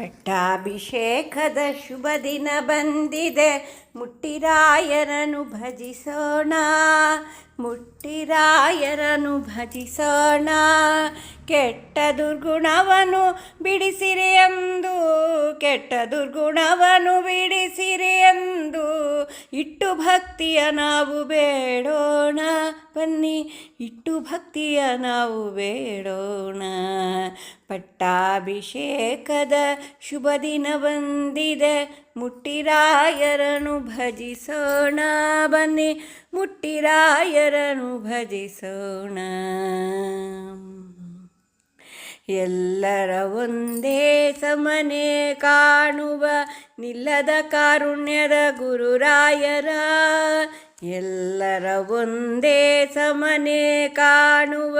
ಪಟ್ಟಾಭಿಷೇಕದ ಶುಭ ದಿನ ಬಂದಿದೆ. ಮುಟ್ಟಿರಾಯರನು ಭಜಿಸೋಣ ಮುಟ್ಟಿರಾಯರನು ಭಜಿಸೋಣ. ಕೆಟ್ಟ ದುರ್ಗುಣವನ್ನು ಬಿಡಿಸಿರಿ ಎಂದು, ಕೆಟ್ಟ ದುರ್ಗುಣವನ್ನು ಬಿಡಿಸಿರಿ ಎಂದು ಇಟ್ಟು ಭಕ್ತಿಯ ನಾವು ಬೇಡೋಣ, ಬನ್ನಿ. ಇಟ್ಟು ಭಕ್ತಿಯ ನಾವು ಬೇಡೋಣ. ಪಟ್ಟಾಭಿಷೇಕದ ಶುಭ ದಿನ ಬಂದಿದೆ. ಮುಟ್ಟಿರಾಯರನು ಭಜಿಸೋಣ, ಬನ್ನಿ. ಮುಟ್ಟಿರಾಯರನು ಭಜಿಸೋಣ. ಎಲ್ಲರ ಒಂದೇ ಸಮನೆ ಕಾಣುವ ನಿಲ್ಲದ ಕಾರುಣ್ಯದ ಗುರುರಾಯರ. ಎಲ್ಲರ ಒಂದೇ ಸಮನೆ ಕಾಣುವ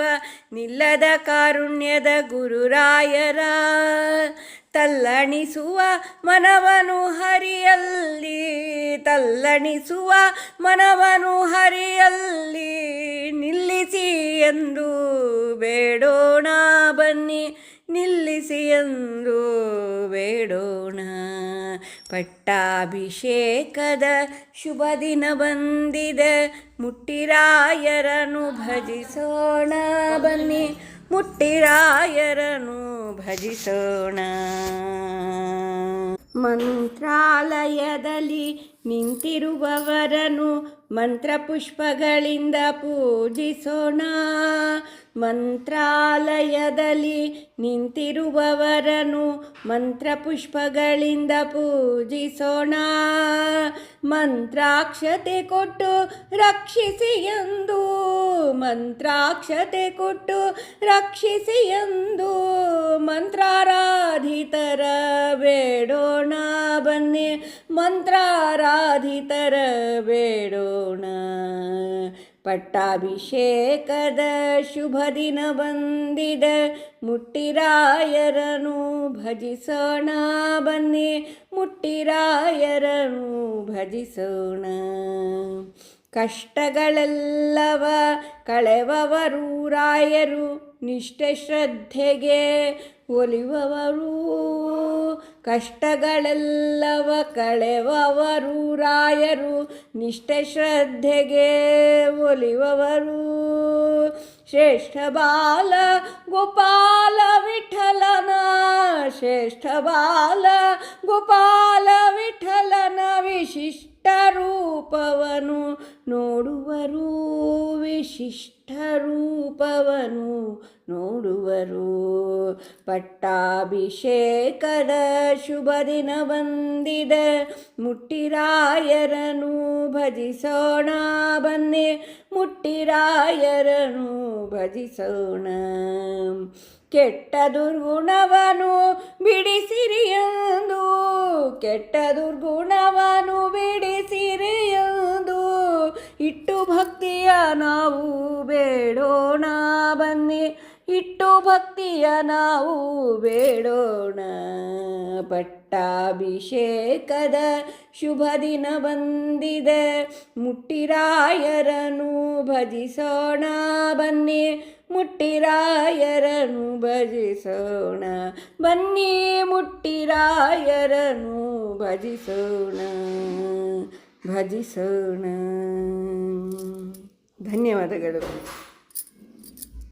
ನಿಲ್ಲದ ಕಾರುಣ್ಯದ ಗುರುರಾಯರ. ತಲ್ಲಣಿಸುವ ಮನವನು ಹರಿಯಲ್ಲಿ, ತಲ್ಲಣಿಸುವ ಮನವನು ಹರಿಯಲ್ಲಿ ನಿಲ್ಲಿಸಿ ಎಂದು ಬೇಡೋಣ. ನಿಲ್ಲಿಸಿ ಎಂದು ಬೇಡೋಣ. ಪಟ್ಟಾಭಿಷೇಕದ ಶುಭ ದಿನ ಬಂದಿದೆ. ಮುಟ್ಟಿರಾಯರನು ಭಜಿಸೋಣ ಬನ್ನಿ. ಮುಟ್ಟಿರಾಯರನು ಭಜಿಸೋಣ. ಮಂತ್ರಾಲಯದಲ್ಲಿ ನಿಂತಿರುವವರನು ಮಂತ್ರಪುಷ್ಪಗಳಿಂದ ಪೂಜಿಸೋಣ. ಮಂತ್ರಾಲಯದಲ್ಲಿ ನಿಂತಿರುವವರನು ಮಂತ್ರಪುಷ್ಪಗಳಿಂದ ಪೂಜಿಸೋಣ. ಮಂತ್ರಾಕ್ಷತೆ ಕೊಟ್ಟು ರಕ್ಷಿಸಿ ಎಂದು. ಮಂತ್ರಾಕ್ಷತೆ ಕೊಟ್ಟು ರಕ್ಷಿಸಿ ಎಂದು. ಮಂತ್ರಾರಾಧಿತರ ಬನ್ನಿ ಮಂತ್ರಾರಾಧಿತರ ಬೇಡೋಣ. ಪಟ್ಟಾಭಿಷೇಕದ ಶುಭ ದಿನ ಬಂದಿದ. ಮುಟ್ಟಿರಾಯರನು ಭಜಿಸೋಣ ಬನ್ನಿ. ಮುಟ್ಟಿರಾಯರನು ಭಜಿಸೋಣ. ಕಷ್ಟಗಳೆಲ್ಲವ ಕಳೆವವರು ರಾಯರು. ನಿಷ್ಠೆ ಶ್ರದ್ಧೆಗೆ ಒಲಿಯುವವರು ಕಷ್ಟಗಳೆಲ್ಲವ ಕಳೆವವರು ರಾಯರು ನಿಷ್ಠೆ ಶ್ರದ್ಧೆಗೆ ಒಲಿಯುವವರು ಶ್ರೇಷ್ಠ ಬಾಲ ಗೋಪಾಲ ವಿಠಲನ ಶ್ರೇಷ್ಠ ಬಾಲ ರೂಪವನು ನೋಡುವರು ವಿಶಿಷ್ಟ ರೂಪವನು ನೋಡುವರು. ಪಟ್ಟಾಭಿಷೇಕದ ಶುಭ ದಿನ ಬಂದಿದ ಮುಟ್ಟಿರಾಯರನು ಭಜಿಸೋಣ ಬನ್ನಿ ಮುಟ್ಟಿರಾಯರನು ಭಜಿಸೋಣ. ಕೆಟ್ಟ ದುರ್ಗುಣವನು ಬಿಡಿಸಿರಿ ಎಂದು, ಕೆಟ್ಟ ದುರ್ಗುಣವನು ಇಟ್ಟು ಭಕ್ತಿಯ ನಾವು ಬೇಡೋಣ. ಪಟ್ಟಾಭಿಷೇಕದ ಶುಭ ದಿನ ಬಂದಿದೆ. ಮುಟ್ಟಿರಾಯರನು ಭಜಿಸೋಣ ಬನ್ನಿ. ಮುಟ್ಟಿರಾಯರನು ಭಜಿಸೋಣ ಬನ್ನಿ. ಮುಟ್ಟಿರಾಯರನು ಭಜಿಸೋಣ. ಭಜಿಸೋಣ. ಧನ್ಯವಾದಗಳು.